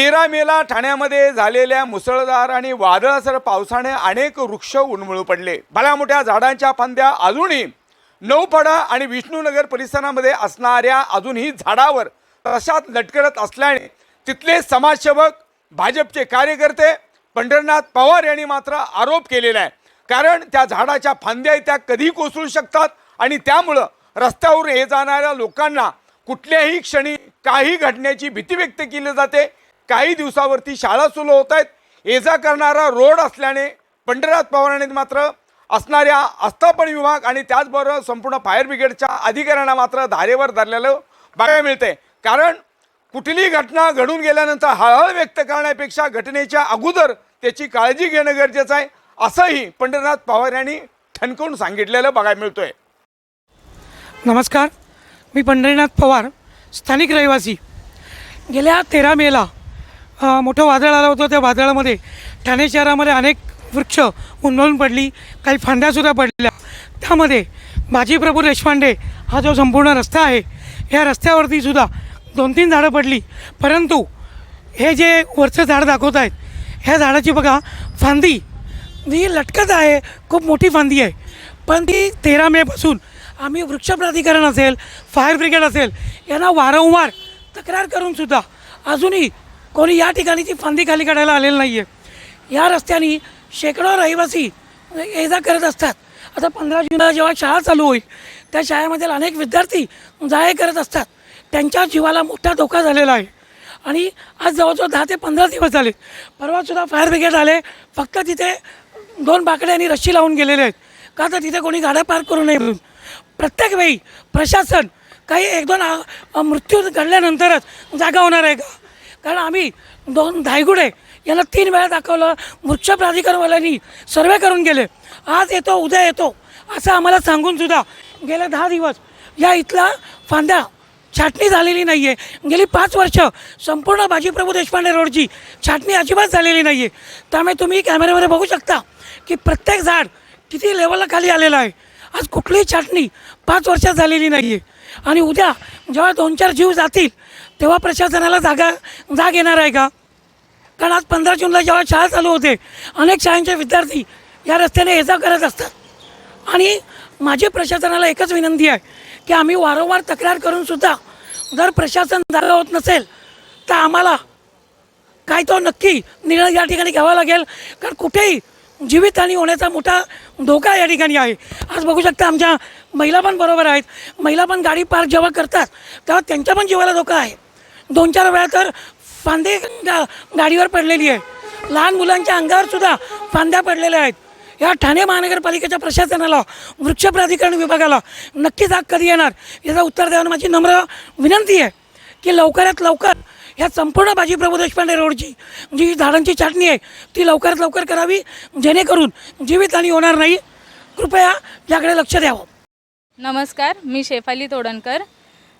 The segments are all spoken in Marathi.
तेरा मेला ठाण्यामध्ये झालेल्या मुसळधार आणि वादळासर पावसाने अनेक वृक्ष उन्मळू पडले. भल्या मोठ्या झाडांच्या फांद्या अजूनही नऊपाडा आणि विष्णूनगर परिसरामध्ये असणाऱ्या अजूनही झाडावर तशात लटकरत असल्याने तिथले समाजसेवक भाजपचे कार्यकर्ते पंढरनाथ पवार यांनी मात्र आरोप केलेला आहे. कारण त्या झाडाच्या फांद्या त्या कधी कोसळू शकतात आणि त्यामुळं रस्त्यावर ये जाणाऱ्या लोकांना कुठल्याही क्षणी काही घडण्याची भीती व्यक्त केली जाते. काही दिवसावरती शाळा सुरू होत आहेत. ये जा करणारा रोड असल्याने पंढरनाथ पवारांनी मात्र असणाऱ्या आस्थापन विभाग आणि त्याचबरोबर संपूर्ण फायर ब्रिगेडच्या अधिकाऱ्यांना मात्र धारेवर धरलेलं बघायला मिळते कारण कुठलीही घटना घडून गेल्यानंतर हळहळ व्यक्त करण्यापेक्षा घटनेच्या अगोदर त्याची काळजी घेणं गरजेचं आहे असंही पंढरनाथ पवार यांनी ठणकवून सांगितलेलं बघायला मिळतोय. नमस्कार. मी पंढरीनाथ पवार स्थानिक रहिवासी. गेल्या तेरा मेला मोठं वादळ आलं होतं त्या वादळामध्ये. ठाणे शहरामध्ये अनेक वृक्ष उन्मळून पडली काही फांद्यासुद्धा पडल्या. त्यामध्ये बाजीप्रभू देशपांडे हा जो संपूर्ण रस्ता आहे या रस्त्यावरती सुद्धा दोन तीन झाडं पडली. परंतु हे जे वरचं झाड दाखवत आहेत ह्या झाडाची बघा फांदी जी लटकत आहे खूप मोठी फांदी आहे. पण ती तेरा मेपासून आम्ही वृक्ष प्राधिकरण असेल फायर ब्रिगेड असेल यांना वारंवार तक्रार करूनसुद्धा अजूनही कोणी या ठिकाणी ती फांदी खाली काढायला आलेलं नाही आहे या रस्त्याने शेकडो रहिवासी म्हणजे ये जा करत असतात. आता पंधरा जूनला जेव्हा शाळा चालू होईल त्या शाळेमधील अनेक विद्यार्थी जा करत असतात. त्यांच्या जीवाला मोठा धोका झालेला आहे. आणि आज जवळजवळ दहा ते पंधरा दिवस झाले. परवासुद्धा फायर ब्रिगेड आले फक्त तिथे दोन बाकडे आणि रस्सी लावून गेलेले आहेत. का तर तिथे कोणी गाड्या पार्क करू नये म्हणून. प्रत्येक वेळी प्रशासन काही एक दोन मृत्यू घडल्यानंतरच जागा होणार आहे का? कारण आम्ही दोन धायगुडे यांना तीन वेळा दाखवलं. वृक्ष प्राधिकरणवाल्यांनी सर्वे करून गेले. आज येतो उद्या येतो असं आम्हाला सांगून सुद्धा गेले दहा दिवस या इथला फांद्या छाटणी झालेली नाही आहे गेली पाच वर्ष संपूर्ण बाजीप्रभू देशपांडे रोडची छाटणी अजिबात झालेली नाही आहे त्यामुळे तुम्ही कॅमेऱ्यामध्ये बघू शकता की प्रत्येक झाड किती लेवलला खाली आलेलं आहे. आज कुठलीही छाटणी पाच वर्षात झालेली नाही आहे आणि उद्या जेव्हा दोन चार जीव जातील तेव्हा प्रशासनाला जागा जाग येणार आहे का? कारण आज पंधरा जूनला जेव्हा शाळा चालू होते अनेक शाळांचे विद्यार्थी या रस्त्याने ये जा करत असतात. आणि माझी प्रशासनाला एकच विनंती आहे की आम्ही वारंवार तक्रार करून सुद्धा जर प्रशासन जागा होत नसेल तर आम्हाला काय तो नक्की निर्णय या ठिकाणी घ्यावा लागेल. कारण कुठेही जीवितहानी होण्याचा मोठा धोका या ठिकाणी आहे. आज बघू शकता आमच्या महिला पण बरोबर आहेत. महिला पण गाडी पार्क जेव्हा करतात तेव्हा त्यांच्या पण जीवाला धोका आहे. दोन चार वेळा तर फांदे गा गाडीवर पडलेली आहे. लहान मुलांच्या अंगावर सुद्धा फांद्या पडलेल्या आहेत. या ठाणे महानगरपालिकेच्या प्रशासनाला वृक्ष प्राधिकरण विभागाला नक्कीच आग कधी येणार? याचा उत्तर द्यावं माझी नम्र विनंती आहे की लवकरात लवकर ह्या संपूर्ण बाजीप्रभू देशपांडे रोडची जी झाडांची छाटणी आहे ती लवकरात लवकर करावी जेणेकरून जीवितहानी होणार नाही. कृपया याकडे लक्ष द्यावं. नमस्कार मी शेफाली तोडणकर.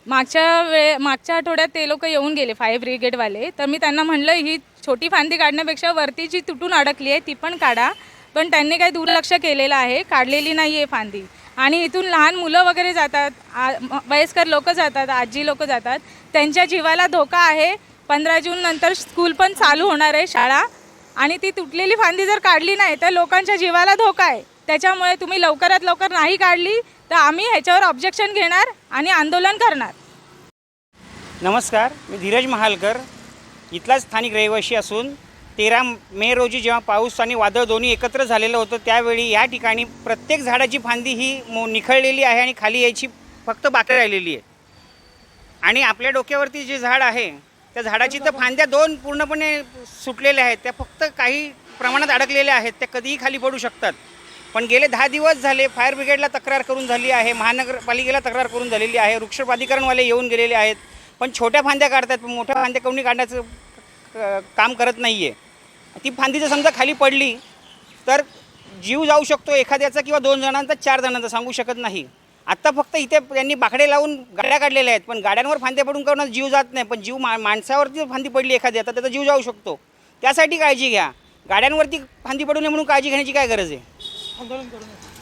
मागच्या वेळे मागच्या आठवड्यात ते लोक येऊन गेले फायर ब्रिगेडवाले. तर मी त्यांना म्हणलं ही छोटी फांदी काढण्यापेक्षा वरती जी तुटून अडकली आहे ती पण काढा. पण त्यांनी काही दुर्लक्ष केलेलं आहे काढलेली नाही आहे फांदी. आणि इथून लहान मुलं वगैरे जातात आ वयस्कर लोक जातात आजी लोक जातात त्यांच्या जीवाला धोका आहे. पंधरा जून नंतर स्कूल पण चालू होणार आहे शाळा. आणि ती तुटलेली फांदी जर काढली नाही तर लोकांच्या जीवाला धोका आहे. त्याच्यामुळे तुम्ही लवकरात लवकर नाही काढली तर आम्ही ह्याच्यावर ऑब्जेक्शन घेणार आणि आंदोलन करणार. नमस्कार मी धीरज महालकर. इथलाच स्थानिक रहिवासी असून तेरा मे रोजी जेव्हा पाऊस आणि वादळ दोन्ही एकत्र झालेलं होतं त्यावेळी या ठिकाणी प्रत्येक झाडाची फांदी ही मो निखळलेली आहे आणि खाली यायची फक्त बाकी राहिलेली आहे. आणि आपल्या डोक्यावरती जे झाड आहे त्या झाडाची तर फांद्या दोन पूर्णपणे सुटलेल्या आहेत. त्या फक्त काही प्रमाणात अडकलेल्या आहेत. त्या कधीही खाली पडू शकतात. पण गेले दहा दिवस झाले फायर ब्रिगेडला तक्रार करून झाली आहे महानगरपालिकेला तक्रार करून झालेली आहे वृक्ष प्राधिकरणवाले येऊन गेलेले आहेत. पण छोट्या फांद्या काढतात पण मोठ्या फांद्या कोणी काढण्याचं काम करत नाही आहे ती फांदी जर समजा खाली पडली तर जीव जाऊ शकतो एखाद्याचा किंवा दोन जणांचा चार जणांचा सांगू शकत नाही. आत्ता फक्त इथे त्यांनी बाकडे लावून गाड्या काढलेल्या आहेत. पण गाड्यांवर फांदे पडून करून जीव जात नाही. पण जीव मा माणसावरती फांदी पडली एखाद्या आता त्याचा जीव जाऊ शकतो. त्यासाठी काळजी घ्या. गाड्यांवरती फांदी पडू नये म्हणून काळजी घेण्याची काय गरज आहे? आंदोलन करू